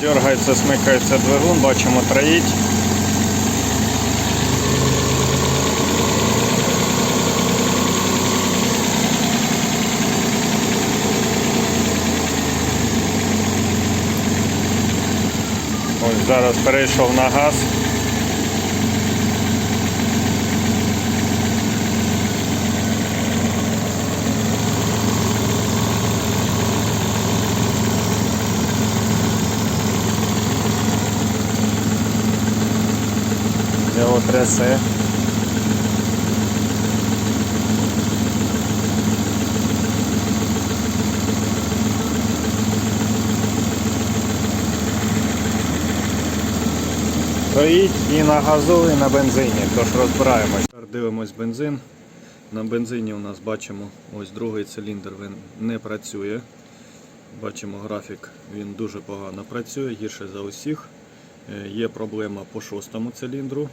Дергається, смикається двигун, бачимо троїть. Ось зараз перейшов на газ. Його трясе. Стоїть і на газу, і на бензині, тож розбираємось. Дивимось бензин. На бензині у нас бачимо ось другий циліндр він не працює. Бачимо графік, він дуже погано працює, гірше за усіх. Е, Є проблема по шостому циліндру.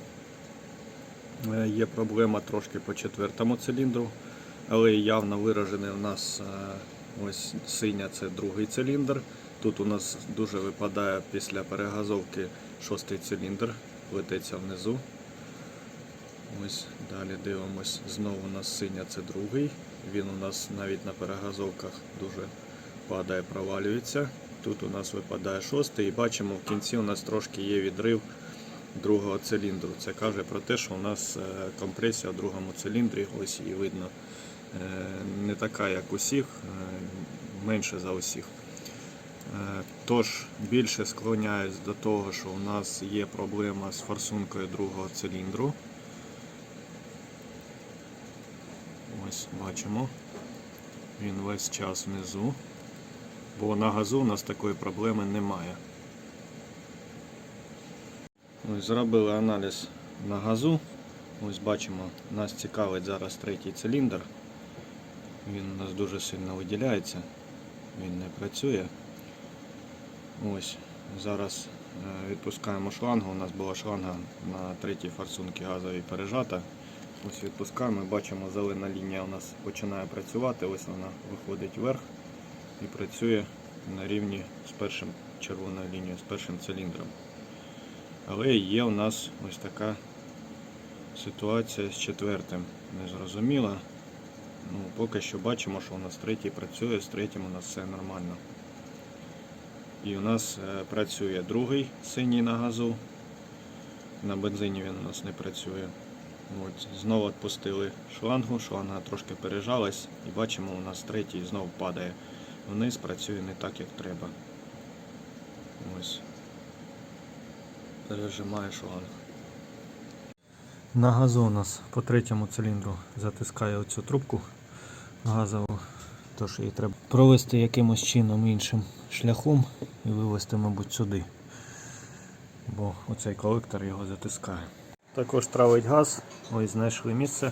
Е, Є проблема трошки по четвертому циліндру, але явно виражений у нас е, ось синя це другий циліндр. Тут у нас дуже випадає після перегазовки шостий циліндр, плететься внизу. Ось далі дивимось. Знову у нас синя це другий. Він у нас навіть на перегазовках дуже падає, провалюється. Тут у нас випадає шостий і бачимо в кінці у нас трошки є відрив другого циліндру. Це каже про те, що у нас е, компресія в другому циліндрі, ось її видно, е, не така, як усіх, е, менше за усіх. Тож більше склоняюсь до того, що у нас є проблема з форсункою другого циліндру. Ось бачимо. Він весь час внизу. Бо на газу у нас такої проблеми немає. Ось зробили аналіз на газу. Ось бачимо, нас цікавить зараз третій циліндр. Він у нас дуже сильно виділяється, він не працює. Ось зараз е, відпускаємо шлангу. У нас була шланга на третій форсунці газовій пережата. Ось відпускаємо, бачимо, зелена лінія у нас починає працювати. Ось вона виходить вверх і працює на рівні з першим червоною лінією, з першим циліндром. Але є у нас ось така ситуація з четвертим. Незрозуміла. Ну, поки що бачимо, що у нас третій працює, з третім у нас все нормально. І у нас е, працює другий синій на газу. На бензині він у нас не працює. От, знову відпустили шлангу, шланга трошки пережалась і бачимо, у нас третій знову падає вниз, працює не так, як треба. Ось. Пережимає шланг. На газу у нас по третьому циліндру затискає оцю трубку газову, тож її треба провести якимось чином іншим шляхом і вивести, мабуть, сюди. Бо оцей колектор його затискає. Також травить газ, ось знайшли місце.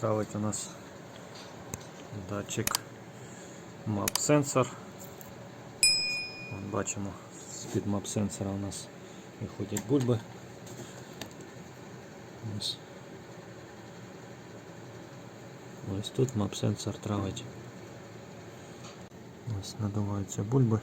Травить у нас датчик мап сенсор. Бачимо, з-під мап сенсора у нас виходять бульби. Ось. Ось тут мап сенсор травить. Ось надуваються бульби.